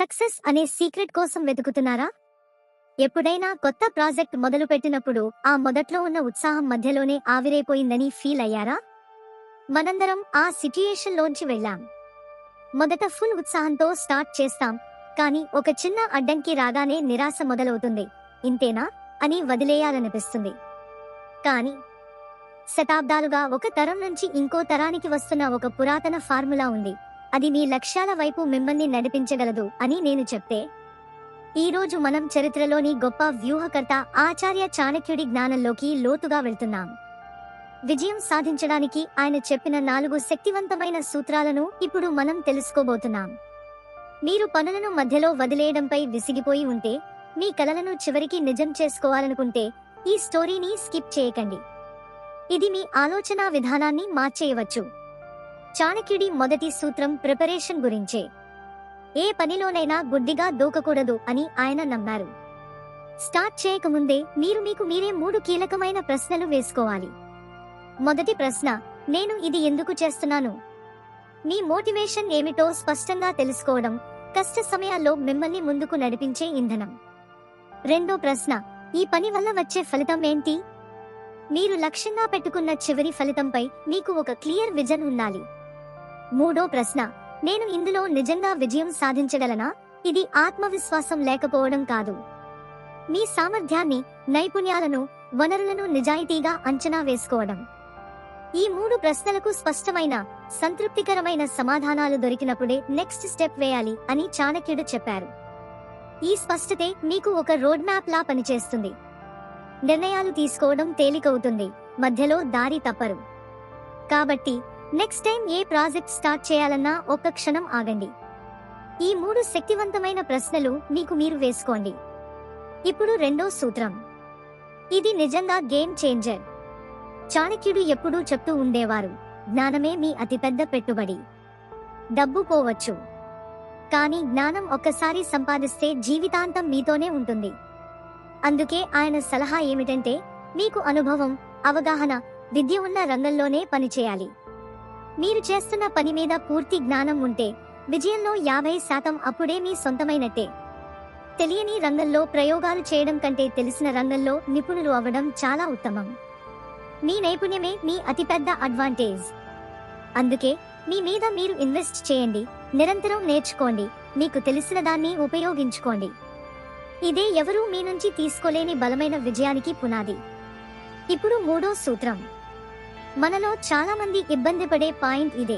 Success అనే secret కోసం వెతుకుతున్నారా? ఎప్పుడైనా కొత్త ప్రాజెక్ట్ మొదలుపెట్టినప్పుడు ఆ మొదట్లో ఉన్న ఉత్సాహం మధ్యలోనే ఆవిరైపోయిందని ఫీల్ అయ్యారా? మనందరం ఆ సిట్యుయేషన్ లోంచి వెళ్ళాం. మొదట ఫుల్ ఉత్సాహంతో స్టార్ట్ చేస్తాం కానీ ఒక చిన్న అడ్డంకి రాగానే నిరాశ మొదలవుతుంది. ఇంతేనా? అని వదిలేయాలనిపిస్తుంది. కానీ శతాబ్దాలుగా ఒక తరం నుంచి ఇంకో తరానికి వస్తున్న ఒక పురాతన ఫార్ములా ఉంది. అది మీ లక్ష్యాల వైపు మిమ్మల్ని నడిపించగలదు అని నేను చెప్తే ఈ రోజు మనం చరిత్రలోని గొప్ప వ్యూహకర్త ఆచార్య చాణక్యుడి జ్ఞానంలోకి లోతుగా వెళ్తున్నాం. విజయం సాధించడానికి ఆయన చెప్పిన నాలుగు శక్తివంతమైన సూత్రాలను ఇప్పుడు మనం తెలుసుకోబోతున్నాం. మీరు పనులను మధ్యలో వదిలేయడంపై విసిగిపోయి ఉంటే మీ కలలను చివరికి నిజం చేసుకోవాలనుకుంటే ఈ స్టోరీని స్కిప్ చేయకండి. ఇది మీ ఆలోచన విధానాన్ని మార్చేయవచ్చు. చాణక్యుడి మొదటి సూత్రం ప్రిపరేషన్ గురించే. ఏ పనిలోనైనా గుడ్డిగా దూకకూడదు అని ఆయన నమ్మారు. స్టార్ట్ చేయకముందే మీరు మీకు మీరే మూడు కీలకమైన ప్రశ్నలు వేసుకోవాలి. మొదటి ప్రశ్న నేను ఇది ఎందుకు చేస్తున్నాను? మీ మోటివేషన్ ఏమిటో స్పష్టంగా తెలుసుకోవడం కష్ట సమయాల్లో మిమ్మల్ని ముందుకు నడిపించే ఇంధనం. రెండో ప్రశ్న ఈ పని వల్ల వచ్చే ఫలితం ఏంటి? మీరు లక్ష్యంగా పెట్టుకున్న చివరి ఫలితంపై మీకు ఒక క్లియర్ విజన్ ఉండాలి. మూడో ప్రశ్న. నేను ఇందులో నిజంగా విజయం సాధించగలనా? ఇది ఆత్మవిశ్వాసం లేకపోవడం కాదు. మీ సామర్థ్యాన్ని నైపుణ్యాలను వనరులను నిజాయితీగా అంచనా వేసుకోవడం. ఈ మూడు ప్రశ్నలకు స్పష్టమైన సంతృప్తికరమైన సమాధానాలు దొరికినప్పుడే నెక్స్ట్ స్టెప్ వేయాలి అని చాణక్యుడు చెప్పారు. ఈ స్పష్టతే మీకు ఒక రోడ్ మ్యాప్ లా పనిచేస్తుంది. నిర్ణయాలు తీసుకోవడం తేలికవుతుంది. మధ్యలో దారి తప్పరు. కాబట్టి నెక్స్ట్ టైం ఏ ప్రాజెక్ట్ స్టార్ట్ చేయాలన్నా ఒక్క క్షణం ఆగండి. ఈ మూడు శక్తివంతమైన ప్రశ్నలు మీకు మీరు వేసుకోండి. ఇప్పుడు రెండో సూత్రం. ఇది నిజంగా గేమ్ చేంజర్. చాణక్యుడు ఎప్పుడూ చెప్తూ ఉండేవారు జ్ఞానమే మీ అతిపెద్ద పెట్టుబడి. డబ్బు పోవచ్చు. కానీ జ్ఞానం ఒక్కసారి సంపాదిస్తే జీవితాంతం మీతోనే ఉంటుంది. అందుకే ఆయన సలహా ఏమిటంటే మీకు అనుభవం అవగాహన విద్య ఉన్న రంగంలోనే పనిచేయాలి. మీరు చేస్తున్న పని మీద పూర్తి జ్ఞానం ఉంటే విజయంలో యాభై శాతం అప్పుడే మీ సొంతమైనట్టే. తెలియని రంగంలో ప్రయోగాలు చేయడం కంటే తెలిసిన రంగంలో నిపుణులు అవ్వడం చాలా ఉత్తమం. మీ నైపుణ్యమే మీ అతిపెద్ద అడ్వాంటేజ్. అందుకే మీ మీద మీరు ఇన్వెస్ట్ చేయండి నిరంతరం నేర్చుకోండి మీకు తెలిసిన దాన్ని ఉపయోగించుకోండి. ఇదే ఎవరూ మీ నుంచి తీసుకోలేని బలమైన విజయానికి పునాది. ఇప్పుడు మూడో సూత్రం. మనలో చాలా మంది ఇబ్బంది పడే పాయింట్ ఇదే.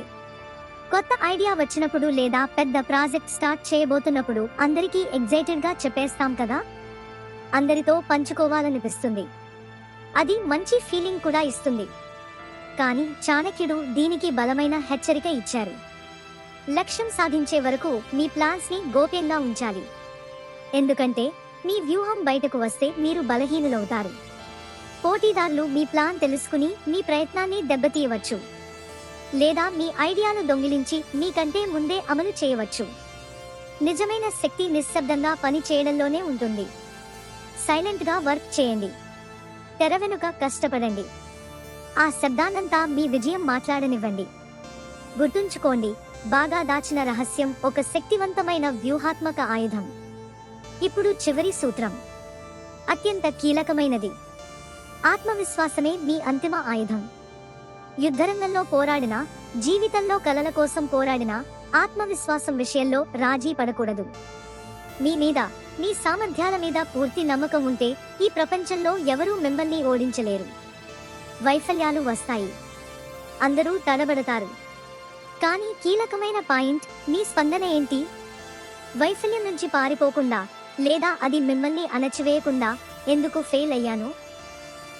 కొత్త ఐడియా వచ్చినప్పుడు లేదా పెద్ద ప్రాజెక్ట్ స్టార్ట్ చేయబోతున్నప్పుడు అందరికీ ఎగ్జైటెడ్గా చెప్పేస్తాం కదా? అందరితో పంచుకోవాలనిపిస్తుంది. అది మంచి ఫీలింగ్ కూడా ఇస్తుంది. కానీ చాణక్యుడు దీనికి బలమైన హెచ్చరిక ఇచ్చారు. లక్ష్యం సాధించే వరకు మీ ప్లాన్స్ని గోప్యంగా ఉంచాలి. ఎందుకంటే మీ వ్యూహం బయటకు వస్తే మీరు బలహీనులవుతారు. పోటీదారులు మీ ప్లాన్ తెలుసుకుని మీ ప్రయత్నాన్ని దెబ్బతీయవచ్చు. లేదా మీ ఐడియాను దొంగిలించి మీకంటే ముందే అమలు చేయవచ్చు. నిజమైన శక్తి నిశ్శబ్దంగా పని చేయడంలోనే ఉంటుంది. సైలెంట్గా వర్క్ చేయండి. తెర వెనుక కష్టపడండి. ఆ శబ్దాన్నంతా మీ విజయం మాట్లాడనివ్వండి. గుర్తుంచుకోండి బాగా దాచిన రహస్యం ఒక శక్తివంతమైన వ్యూహాత్మక ఆయుధం. ఇప్పుడు చివరి సూత్రం. అత్యంత కీలకమైనది. ఆత్మవిశ్వాసమే మీ అంతిమ ఆయుధం. యుద్ధరంగంలో పోరాడినా జీవితంలో కలల కోసం పోరాడినా ఆత్మవిశ్వాసం విషయంలో రాజీ పడకూడదు. మీ మీద మీ సామర్థ్యాల మీద పూర్తి నమ్మకం ఉంటే ఈ ప్రపంచంలో ఎవరూ మిమ్మల్ని ఓడించలేరు. వైఫల్యాలు వస్తాయి. అందరూ తడబడతారు. కానీ కీలకమైన పాయింట్ మీ స్పందన ఏంటి? వైఫల్యం నుంచి పారిపోకుండా లేదా అది మిమ్మల్ని అణచివేయకుండా ఎందుకు ఫెయిల్ అయ్యాను?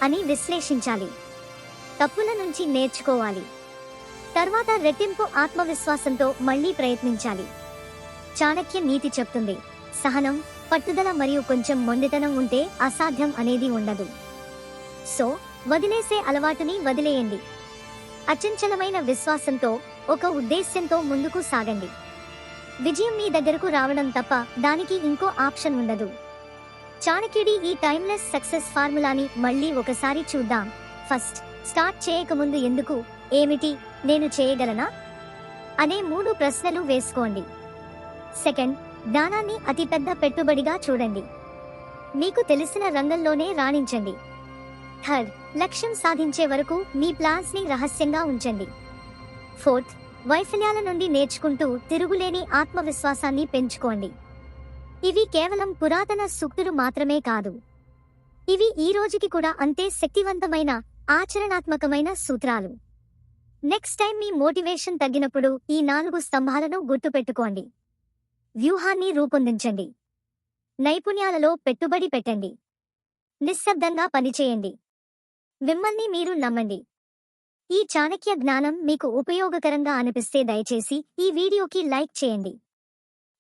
అని విశ్లేషించాలి. తప్పుల నుంచి నేర్చుకోవాలి. తర్వాత రెట్టింపు ఆత్మవిశ్వాసంతో మళ్ళీ ప్రయత్నించాలి. చాణక్య నీతి చెప్తుంది. సహనం పట్టుదల మరియు కొంచెం మొండితనం ఉంటే అసాధ్యం అనేది ఉండదు. సో వదిలేసే అలవాటుని వదిలేయండి. అచంచలమైన విశ్వాసంతో ఒక ఉద్దేశ్యంతో ముందుకు సాగండి. విజయం మీ దగ్గరకు రావడం తప్ప దానికి ఇంకో ఆప్షన్ ఉండదు. చాణక్యుడి ఈ టైమ్లెస్ సక్సెస్ ఫార్ములాని మళ్ళీ ఒకసారి చూద్దాం. ఫస్ట్ స్టార్ట్ చేయకముందు ఎందుకు? ఏమిటి? నేను చేయగలనా? అనే మూడు ప్రశ్నలు వేసుకోండి. సెకండ్ జ్ఞానాన్ని అతిపెద్ద పెట్టుబడిగా చూడండి. మీకు తెలిసిన రంగంలోనే రాణించండి. థర్డ్ లక్ష్యం సాధించే వరకు మీ ప్లాన్స్ని రహస్యంగా ఉంచండి. ఫోర్త్ వైఫల్యాల నుండి నేర్చుకుంటూ తిరుగులేని ఆత్మవిశ్వాసాన్ని పెంచుకోండి. ఇవి కేవలం పురాతన సూక్తులు మాత్రమే కాదు. ఇవి ఈ రోజుకి కూడా అంతే శక్తివంతమైన ఆచరణాత్మకమైన సూత్రాలు. నెక్స్ట్ టైం మీ మోటివేషన్ తగ్గినప్పుడు ఈ నాలుగు స్తంభాలను గుర్తుపెట్టుకోండి. వ్యూహాన్ని రూపొందించండి. నైపుణ్యాలలో పెట్టుబడి పెట్టండి. నిశ్శబ్దంగా పనిచేయండి. మిమ్మల్ని మీరు నమ్మండి. ఈ చాణక్య జ్ఞానం మీకు ఉపయోగకరంగా అనిపిస్తే దయచేసి ఈ వీడియోకి లైక్ చేయండి.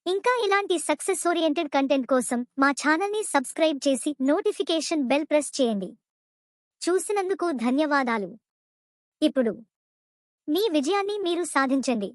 ఇంకా ఇలాంటి సక్సెస్ ఓరియంటెడ్ కంటెంట్ కోసం మా ఛానల్ని సబ్స్క్రైబ్ చేసి నోటిఫికేషన్ బెల్ ప్రెస్ చేయండి. చూసినందుకు ధన్యవాదాలు. ఇప్పుడు మీ విజయాన్ని మీరు సాధించండి.